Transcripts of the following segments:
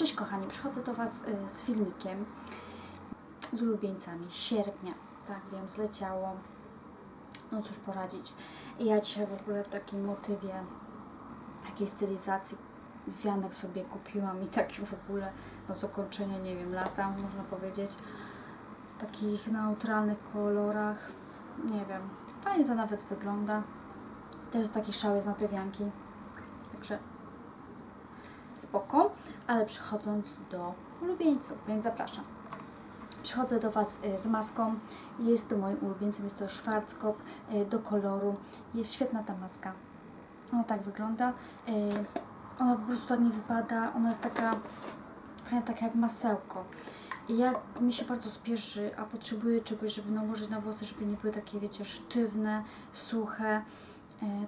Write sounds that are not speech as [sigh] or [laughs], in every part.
Cześć kochani, przychodzę do Was y, z filmikiem z ulubieńcami sierpnia. Tak, wiem, zleciało. No cóż poradzić. Ja dzisiaj w ogóle w takim motywie jakiejś stylizacji wianek sobie kupiłam i taki w ogóle na zakończenie, nie wiem, lata można powiedzieć. W takich neutralnych kolorach. Nie wiem, fajnie to nawet wygląda. Też jest taki szał jest na te wianki. Także spoko, ale przechodząc do ulubieńców, więc zapraszam. Przychodzę do Was y, z maską. Jest to moim ulubieńcem, jest to Schwarzkopf y, do koloru. Jest świetna ta maska. Ona tak wygląda. Y, Ona po prostu nie wypada. Ona jest taka fajna, taka jak masełko. I jak mi się bardzo spieszy, a potrzebuję czegoś, żeby nałożyć na włosy, żeby nie były takie, wiecie, sztywne, suche,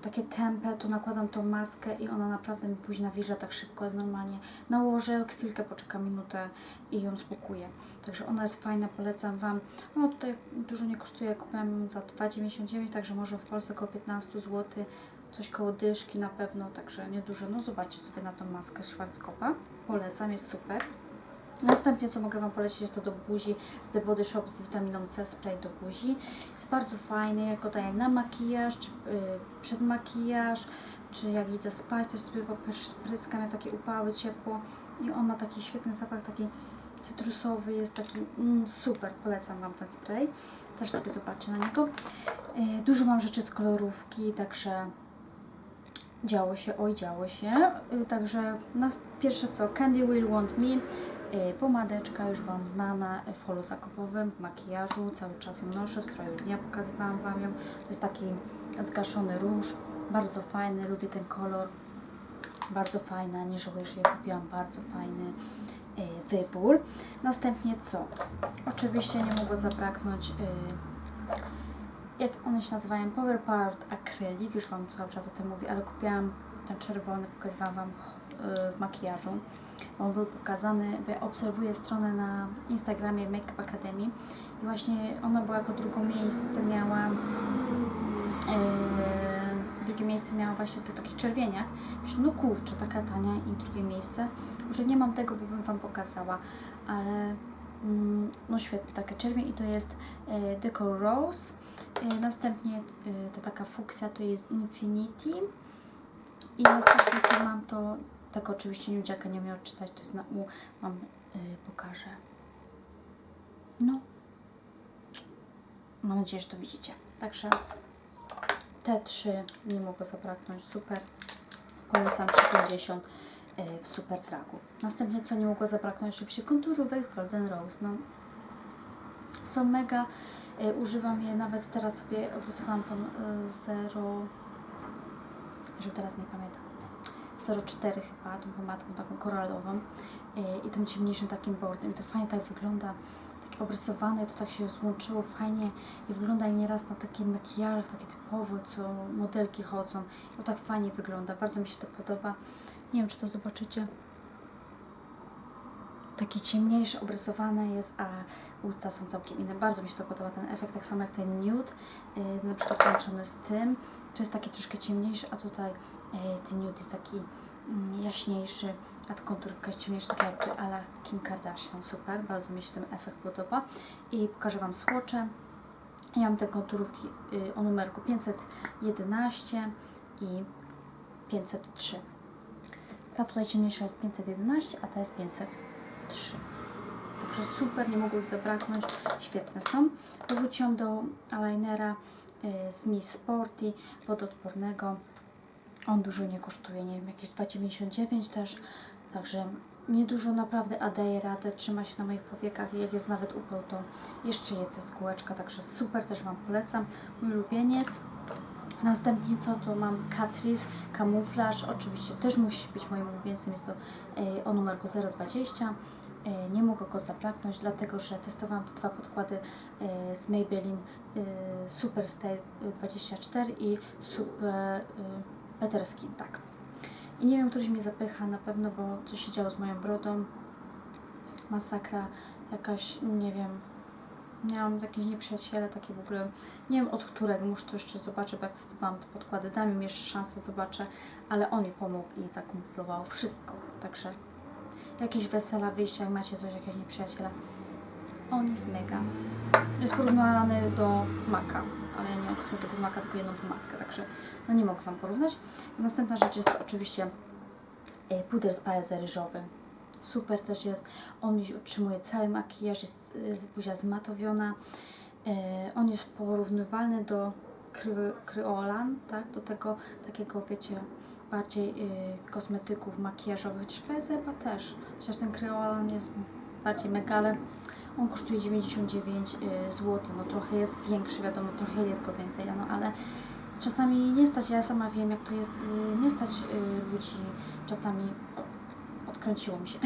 takie tępe, to nakładam tą maskę i ona naprawdę mi później nawilża tak szybko, normalnie nałożę, chwilkę poczekam minutę i ją spokuje. Także ona jest fajna, polecam Wam. No tutaj dużo nie kosztuje, kupiłam za 2,99, także może w Polsce około 15 zł, coś koło dyszki na pewno, także niedużo. No zobaczcie sobie na tą maskę Schwarzkopfa, polecam, jest super. Następnie, co mogę Wam polecić, jest to do buzi z The Body Shop z witaminą C spray do buzi. Jest bardzo fajny, jak go daję na makijaż, czy y, przed makijaż, czy jak idę spać, też sobie popryskam, ja takie upały, ciepło i on ma taki świetny zapach, taki cytrusowy, jest taki mm, super, polecam Wam ten spray. Też sobie zobaczcie na niego. Y, dużo mam rzeczy z kolorówki, także działo się, oj działo się. Y, Także na pierwsze co, Candy Will Want Me, pomadeczka już Wam znana w holu zakopowym, w makijażu, cały czas ją noszę, w stroju dnia pokazywałam Wam ją. To jest taki zgaszony róż, bardzo fajny, lubię ten kolor, bardzo fajna, nie żałuję, że je kupiłam, bardzo fajny y, wybór. Następnie co? Oczywiście nie mogło zabraknąć jak one się nazywają, Power Part Acrylic, już Wam cały czas o tym mówię, ale kupiłam ten czerwony, pokazywałam Wam w makijażu. On był pokazany, obserwuję stronę na Instagramie Makeup Academy i właśnie ona była jako drugie miejsce miała yy, drugie miejsce miała właśnie w takich czerwieniach. Myślę, no kurczę, taka tania i drugie miejsce. Że nie mam tego, bo bym Wam pokazała, ale mm, no świetnie, taka czerwień i to jest yy, Deco Rose. Yy, następnie yy, to taka fuksja to jest Infinity. I następnie co mam to, tak oczywiście Niudziaka nie umiał czytać, to jest na U, mam, yy, pokażę. No. Mam nadzieję, że to widzicie. Także te trzy nie mogło zabraknąć. Super. Polecam 3,50 yy, w Super Dragu. Następnie co nie mogło zabraknąć? Oczywiście konturówek z Golden Rose. No. Są mega. Yy, używam je nawet teraz sobie opracowałam tą yy, 0 że teraz nie pamiętam. 0,4 chyba, tą pomadką taką koralową yy, i tym ciemniejszym takim bordem. I to fajnie tak wygląda, takie obrysowane, to tak się złączyło fajnie i wygląda nieraz na takich makijażach, takie typowe, co modelki chodzą. To tak fajnie wygląda, bardzo mi się to podoba. Nie wiem, czy to zobaczycie. Takie ciemniejsze, obrysowane jest, a usta są całkiem inne. Bardzo mi się to podoba, ten efekt, tak samo jak ten nude, yy, na przykład połączony z tym. To jest taki troszkę ciemniejszy, a tutaj yy, ten nude jest taki mm, jaśniejszy, a ta konturówka jest ciemniejsza, taka jakby ala Kim Kardashian. Super, bardzo mi się ten efekt podoba. I pokażę Wam słocze. Ja mam te konturówki yy, o numerku 511 i 503. Ta tutaj ciemniejsza jest 511, a ta jest 503. Także super, nie mogło ich zabraknąć. Świetne są. Wróciłam do eyelinera y, z Miss Sporty wodoodpornego. On dużo nie kosztuje, nie wiem, jakieś 2,99 też. Także niedużo naprawdę, a daje radę, trzyma się na moich powiekach jak jest nawet upał, to jeszcze jest ze skółeczka, także super, też Wam polecam. Mój ulubieniec. Następnie co, to mam Catrice Kamuflaż, oczywiście też musi być moim ulubieńcem, jest to y, o numerku 020. Y, Nie mogę go zabraknąć, dlatego że testowałam te dwa podkłady y, z Maybelline Super Stay 24 i Super y, Better Skin, tak. I nie wiem, któryś mnie zapycha na pewno, bo coś się działo z moją brodą. Masakra, jakaś, nie wiem, Miałam jakieś nieprzyjaciele, takie w ogóle, nie wiem od którego, muszę to jeszcze zobaczyć, bo jak testowałam te podkłady, dam im jeszcze szansę, zobaczę, ale on mi pomógł i zakamuflował wszystko, także jakieś wesela, wyjścia, jak macie coś, jakiegoś nieprzyjaciela. On jest mega. Jest porównany do Maka, ale ja nie mam kosmetyku z Maka, tylko jedną pomadkę, także no nie mogę Wam porównać. Następna rzecz jest oczywiście e, puder z pajaca ryżowy. Super też jest. On mi utrzymuje cały makijaż, jest e, buzia zmatowiona. E, On jest porównywalny do kry, kryolan, tak? Do tego takiego, wiecie, bardziej y, kosmetyków makijażowych, chociaż PZ chyba też. Chociaż ten kryolan jest bardziej mega, ale on kosztuje 99 y, zł. No trochę jest większy, wiadomo, trochę jest go więcej, no ale czasami nie stać, ja sama wiem jak to jest, y, nie stać y, ludzi czasami, o, odkręciło mi się,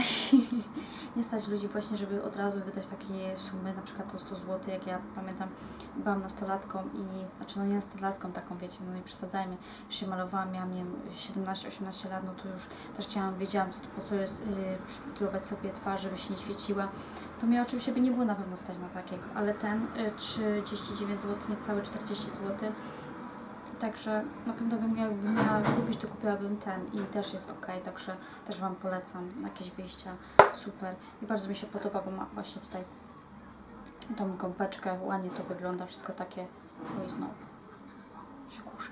[laughs] nie stać ludzi właśnie, żeby od razu wydać takie sumy, na przykład to 100 zł, jak ja pamiętam, byłam nastolatką i, znaczy no nie nastolatką taką, wiecie, no nie przesadzajmy, już się malowałam, miałam, nie wiem, 17-18 lat, no to już też chciałam, wiedziałam, co po co jest yy, sobie twarz, żeby się nie świeciła, to mnie oczywiście by nie było na pewno stać na takiego, ale ten y, 39 zł, niecałe 40 zł, Także na pewno bym bym miała kupić, to kupiłabym ten i też jest ok, także też Wam polecam jakieś wyjścia, super i bardzo mi się podoba, bo ma właśnie tutaj tą gąbeczkę, ładnie to wygląda, wszystko takie, oj znowu się kuszę.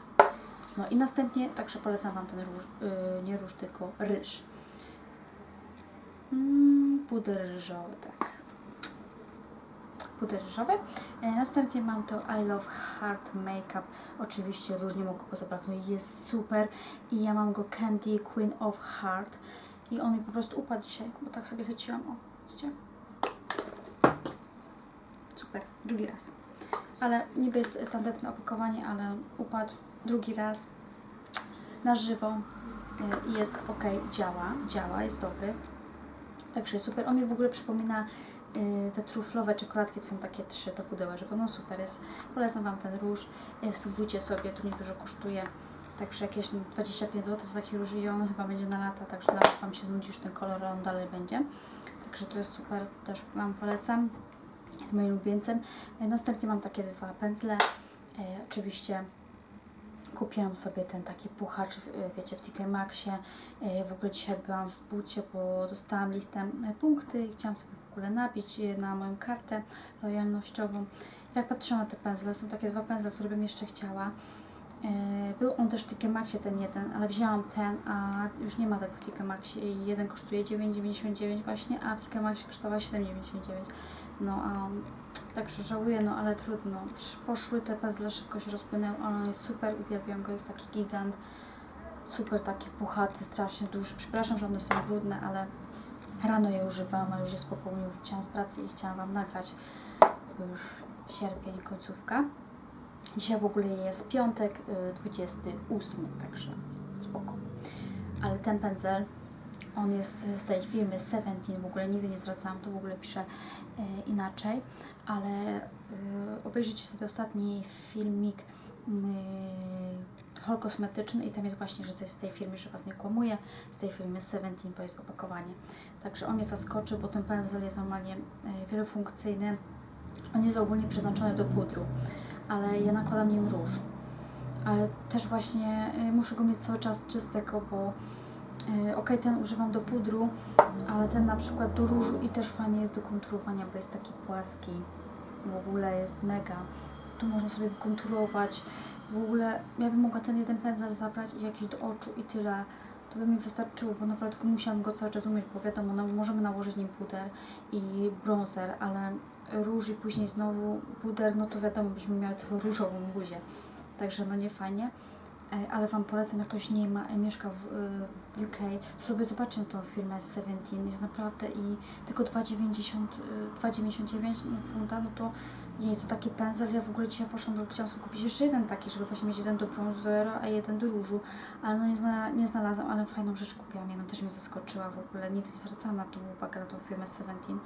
No i następnie, także polecam Wam ten róż, yy, nie róż, tylko ryż. Mm, puder ryżowy, tak puder ryżowy. E, Następnie mam to I Love Heart Makeup. Oczywiście róż nie mogę go zabraknąć. Jest super. I ja mam go Candy Queen of Heart. I on mi po prostu upadł dzisiaj, bo tak sobie chyciłam. O, widzicie? Super. Drugi raz. Ale niby jest tandetne opakowanie, ale upadł drugi raz na żywo. E, jest ok, działa, działa, jest dobry. Także super. On mi w ogóle przypomina te truflowe czekoladki, są takie trzy to pudełeczko. No super jest. Polecam Wam ten róż. Y, Spróbujcie sobie, to niedużo kosztuje. Także jakieś 25 zł za taki róż i on chyba będzie na lata, także nawet Wam się znudzi już ten kolor, on dalej będzie. Także to jest super, też Wam polecam. Jest moim ulubieńcem. Y, Następnie mam takie dwa pędzle. Y, Oczywiście Kupiłam sobie ten taki puchacz, y, wiecie, w TK Maxie. Y, W ogóle dzisiaj byłam w bucie, bo dostałam listę y, punkty i chciałam sobie ogóle nabić na moją kartę lojalnościową. I tak patrzyłam na te pędzle. Są takie dwa pędzle, które bym jeszcze chciała. Y, Był on też w TK Maxie ten jeden, ale wzięłam ten, a już nie ma tego w TK Maxie i jeden kosztuje 9,99 właśnie, a w TK Maxie kosztował 7,99. No a Także żałuję, no ale trudno. Sz- Poszły te pędzle, szybko się rozpłynęły, on jest super, uwielbiam go, jest taki gigant. Super taki puchaty, strasznie duży. Przepraszam, że one są brudne, ale rano je używałam, a już jest po południu, wróciłam z pracy i chciałam Wam nagrać, bo już sierpień, końcówka. Dzisiaj w ogóle jest piątek, y, 28, także spoko. Ale ten pędzel, on jest z tej firmy Seventeen, w ogóle nigdy nie zwracałam, to w ogóle piszę e, inaczej, ale y, obejrzyjcie sobie ostatni filmik y, hol kosmetyczny i tam jest właśnie, że to jest z tej firmy, że Was nie kłamuję, z tej firmy Seventeen, bo jest opakowanie. Także on mnie zaskoczył, bo ten pędzel jest normalnie y, wielofunkcyjny. On jest ogólnie przeznaczony do pudru, ale ja nakładam nim róż. Ale też właśnie y, muszę go mieć cały czas czystego, bo y, okej, ten używam do pudru, ale ten na przykład do różu i też fajnie jest do konturowania, bo jest taki płaski. W ogóle jest mega. Tu można sobie wykonturować. W ogóle ja bym mogła ten jeden pędzel zabrać i jakiś do oczu i tyle. To by mi wystarczyło, bo naprawdę musiałam go cały czas umieć, bo wiadomo, no, możemy nałożyć nim puder i bronzer, ale róż i później znowu puder, no to wiadomo, byśmy miały całą różową buzię. Także no nie fajnie. E, Ale Wam polecam, jak ktoś nie ma, e, mieszka w y, UK, to sobie zobaczcie tą firmę Seventeen. Jest naprawdę i tylko 2,90, y, 2,99 no, funta, no to jest za taki pędzel. Ja w ogóle dzisiaj poszłam, bo chciałam sobie kupić jeszcze jeden taki, żeby właśnie mieć jeden do bronzera, a jeden do różu. Ale no nie, zna, nie znalazłam, ale fajną rzecz kupiłam. Jedna też mnie zaskoczyła w ogóle. Nigdy nie zwracałam na tą uwagę, na tą firmę Seventeen.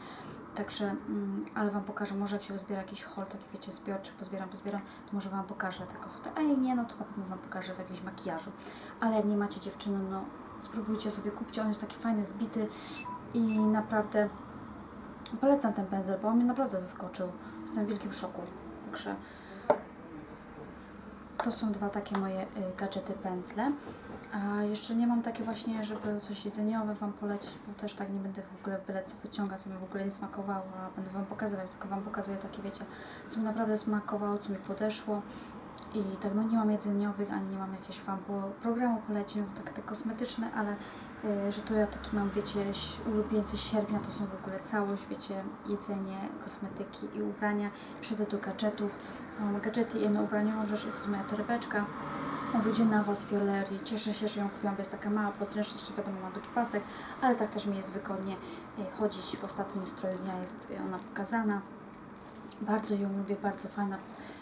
Także, mm, ale Wam pokażę, może jak się uzbiera jakiś haul, taki wiecie, zbiorczy, pozbieram, pozbieram, to może Wam pokażę te kosmetyki. A jak nie, no to na pewno Wam pokażę w jakimś makijażu. Ale jak nie macie dziewczyny, no spróbujcie sobie, kupcie, on jest taki fajny, zbity i naprawdę polecam ten pędzel, bo on mnie naprawdę zaskoczył. Jestem w wielkim szoku. Także to są dwa takie moje y, gadżety pędzle. A jeszcze nie mam takie właśnie, żeby coś jedzeniowe Wam polecić, bo też tak nie będę w ogóle byle co wyciągać, co mi w ogóle nie smakowało, a będę Wam pokazywać, tylko Wam pokazuję takie, wiecie, co mi naprawdę smakowało, co mi podeszło. I tak, no nie mam jedzeniowych, ani nie mam jakiegoś Wam programu poleci, no to tak te kosmetyczne, ale y, że to ja taki mam, wiecie, ulubieńcy sierpnia, to są w ogóle całość, wiecie, jedzenie, kosmetyki i ubrania. Przejdę do gadżetów. Mam gadżety jedno ubraniowe rzecz, jest to moja torebeczka urodzinowa z Fiolerii. Cieszę się, że ją kupiłam, bo jest taka mała, podręczna, jeszcze wiadomo, ma długi pasek, ale tak też mi jest wygodnie e, chodzić w ostatnim stroju dnia, jest e, ona pokazana. Bardzo ją lubię, bardzo fajna,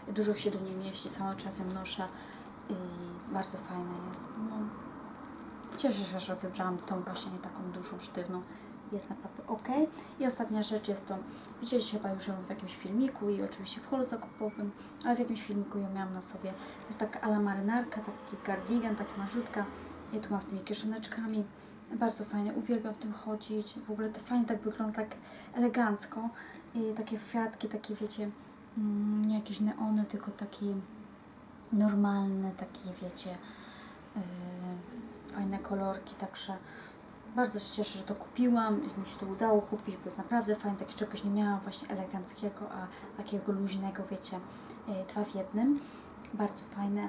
dużo się do niej mieści, cały czas ją noszę i bardzo fajna jest. No, cieszę się, że wybrałam tą właśnie nie taką dużą, sztywną. Jest naprawdę ok. I ostatnia rzecz jest to, widzieliście chyba już ją w jakimś filmiku i oczywiście w holu zakupowym, ale w jakimś filmiku ją miałam na sobie. To jest taka ala marynarka, taki cardigan, taka marzutka. I tu ma z tymi kieszoneczkami. Bardzo fajnie, uwielbiam w tym chodzić. W ogóle to fajnie tak wygląda, tak elegancko. I takie kwiatki, takie wiecie, mm, nie jakieś neony, tylko takie normalne, takie wiecie, yy, fajne kolorki, także bardzo się cieszę, że to kupiłam, że mi się to udało kupić, bo jest naprawdę fajne, takie czegoś nie miałam właśnie eleganckiego, a takiego luźnego, wiecie, yy, dwa w jednym. Bardzo fajne.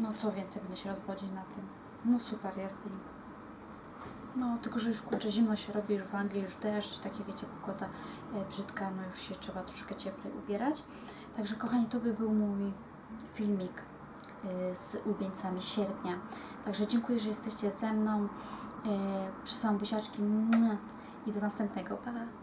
No co więcej, będę się rozwodzić na tym. No super jest i no, tylko że już kurczę, zimno się robi, już w Anglii już deszcz, takie wiecie, pogoda e, brzydka, no już się trzeba troszkę cieplej ubierać. Także kochani, to by był mój filmik e, z ulubieńcami sierpnia. Także dziękuję, że jesteście ze mną. E, Przysyłam buziaczki i do następnego. Pa!